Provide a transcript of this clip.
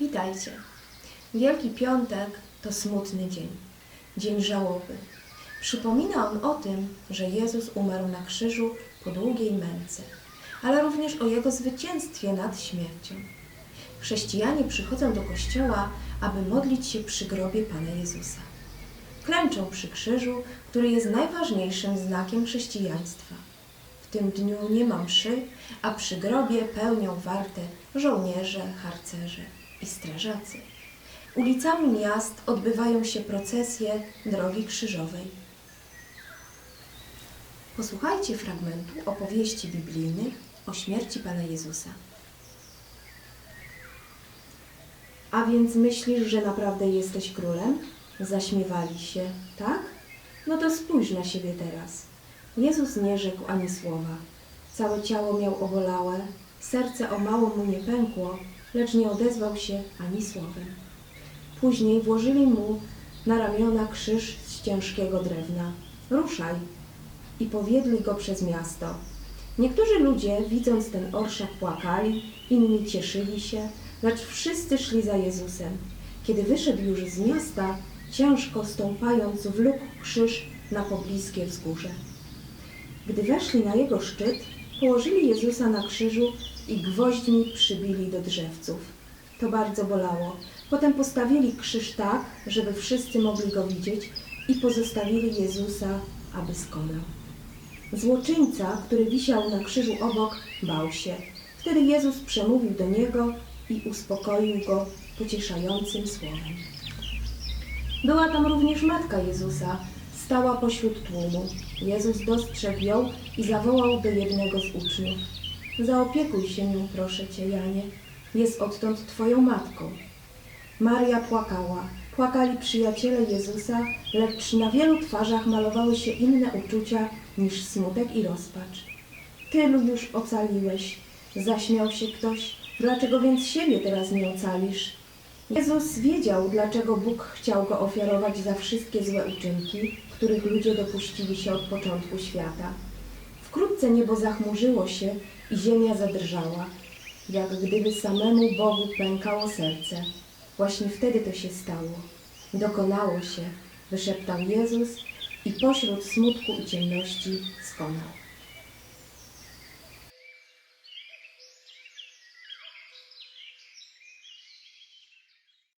Witajcie. Wielki Piątek to smutny dzień, dzień żałoby. Przypomina on o tym, że Jezus umarł na krzyżu po długiej męce, ale również o Jego zwycięstwie nad śmiercią. Chrześcijanie przychodzą do kościoła, aby modlić się przy grobie Pana Jezusa. Klęczą przy krzyżu, który jest najważniejszym znakiem chrześcijaństwa. W tym dniu nie ma mszy, a przy grobie pełnią wartę żołnierze, harcerze i strażacy. Ulicami miast odbywają się procesje Drogi Krzyżowej. Posłuchajcie fragmentu opowieści biblijnych o śmierci Pana Jezusa. A więc myślisz, że naprawdę jesteś królem? Zaśmiewali się, tak? No to spójrz na siebie teraz. Jezus nie rzekł ani słowa. Całe ciało miał obolałe, serce o mało mu nie pękło, lecz nie odezwał się ani słowem. Później włożyli mu na ramiona krzyż z ciężkiego drewna. Ruszaj! I powiedli go przez miasto. Niektórzy ludzie, widząc ten orszak, płakali, inni cieszyli się, lecz wszyscy szli za Jezusem. Kiedy wyszedł już z miasta, ciężko stąpając, wlókł krzyż na pobliskie wzgórze. Gdy weszli na jego szczyt, położyli Jezusa na krzyżu i gwoźdźmi przybili do drzewców. To bardzo bolało. Potem postawili krzyż tak, żeby wszyscy mogli go widzieć i pozostawili Jezusa, aby skonał. Złoczyńca, który wisiał na krzyżu obok, bał się. Wtedy Jezus przemówił do niego i uspokoił go pocieszającym słowem. Była tam również matka Jezusa, stała pośród tłumu. Jezus dostrzegł ją i zawołał do jednego z uczniów. Zaopiekuj się nią, proszę cię, Janie. Jest odtąd twoją matką. Maria płakała. Płakali przyjaciele Jezusa, lecz na wielu twarzach malowały się inne uczucia niż smutek i rozpacz. Tylu już ocaliłeś, zaśmiał się ktoś. Dlaczego więc siebie teraz nie ocalisz? Jezus wiedział, dlaczego Bóg chciał go ofiarować za wszystkie złe uczynki, których ludzie dopuścili się od początku świata. Wkrótce niebo zachmurzyło się i ziemia zadrżała, jak gdyby samemu Bogu pękało serce. Właśnie wtedy to się stało. Dokonało się, wyszeptał Jezus i pośród smutku i ciemności skonał.